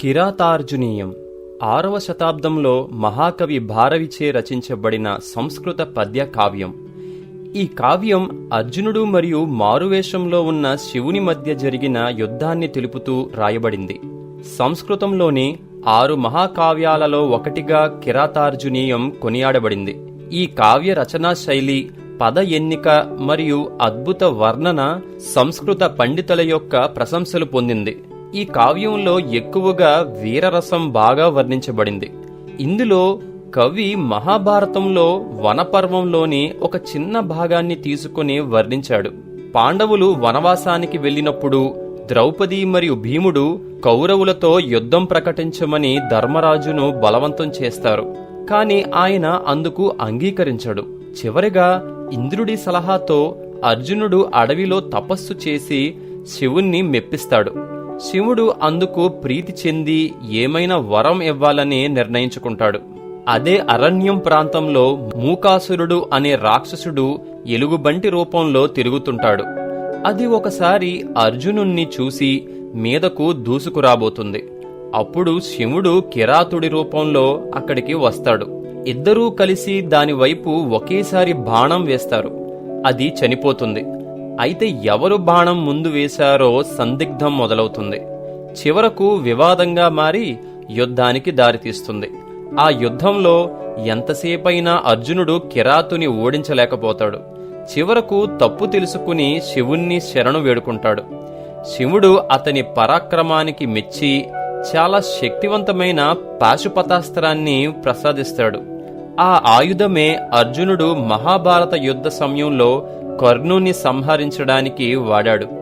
కిరాతార్జునీయం ఆరవ శతాబ్దంలో మహాకవి భారవిచే రచించబడిన సంస్కృత పద్య కావ్యం. ఈ కావ్యం అర్జునుడు మరియు మారువేషంలో ఉన్న శివుని మధ్య జరిగిన యుద్ధాన్ని తెలుపుతూ రాయబడింది. సంస్కృతంలోని ఆరు మహాకావ్యాలలో ఒకటిగా కిరాతార్జునీయం కొనియాడబడింది. ఈ కావ్య రచనా శైలి పద ఎన్నిక మరియు అద్భుత వర్ణన సంస్కృత పండితుల యొక్క ప్రశంసలు పొందింది. ఈ కావ్యంలో ఎక్కువగా వీరరసం బాగా వర్ణించబడింది. ఇందులో కవి మహాభారతంలో వనపర్వంలోని ఒక చిన్న భాగాన్ని తీసుకుని వర్ణించాడు. పాండవులు వనవాసానికి వెళ్ళినప్పుడు ద్రౌపది మరియు భీముడు కౌరవులతో యుద్ధం ప్రకటించమని ధర్మరాజును బలవంతం చేస్తారు. కాని ఆయన అందుకు అంగీకరించడు. చివరిగా ఇంద్రుడి సలహాతో అర్జునుడు అడవిలో తపస్సు చేసి శివుణ్ణి మెప్పిస్తాడు. శివుడు అందుకు ప్రీతి చెంది ఏమైనా వరం ఇవ్వాలని నిర్ణయించుకుంటాడు. అదే అరణ్యం ప్రాంతంలో మూకాసురుడు అనే రాక్షసుడు ఎలుగుబంటి రూపంలో తిరుగుతుంటాడు. అది ఒకసారి అర్జునుణ్ణి చూసి మీదకు దూసుకురాబోతుంది. అప్పుడు శివుడు కిరాతుడి రూపంలో అక్కడికి వస్తాడు. ఇద్దరూ కలిసి దానివైపు ఒకేసారి బాణం వేస్తారు. అది చనిపోతుంది. అయితే ఎవరు బాణం ముందు వేశారో సందిగ్ధం మొదలవుతుంది. చివరకు వివాదంగా మారి యుద్ధానికి దారితీస్తుంది. ఆ యుద్ధంలో ఎంతసేపైనా అర్జునుడు కిరాతుని ఓడించలేకపోతాడు. చివరకు తప్పు తెలుసుకుని శివుణ్ణి శరణు వేడుకుంటాడు. శివుడు అతని పరాక్రమానికి మెచ్చి చాలా శక్తివంతమైన పాశుపతాస్త్రాన్ని ప్రసాదిస్తాడు. ఆ ఆయుధమే అర్జునుడు మహాభారత యుద్ధ సమయంలో కర్ణుని సంహరించడానికి వాడాడు.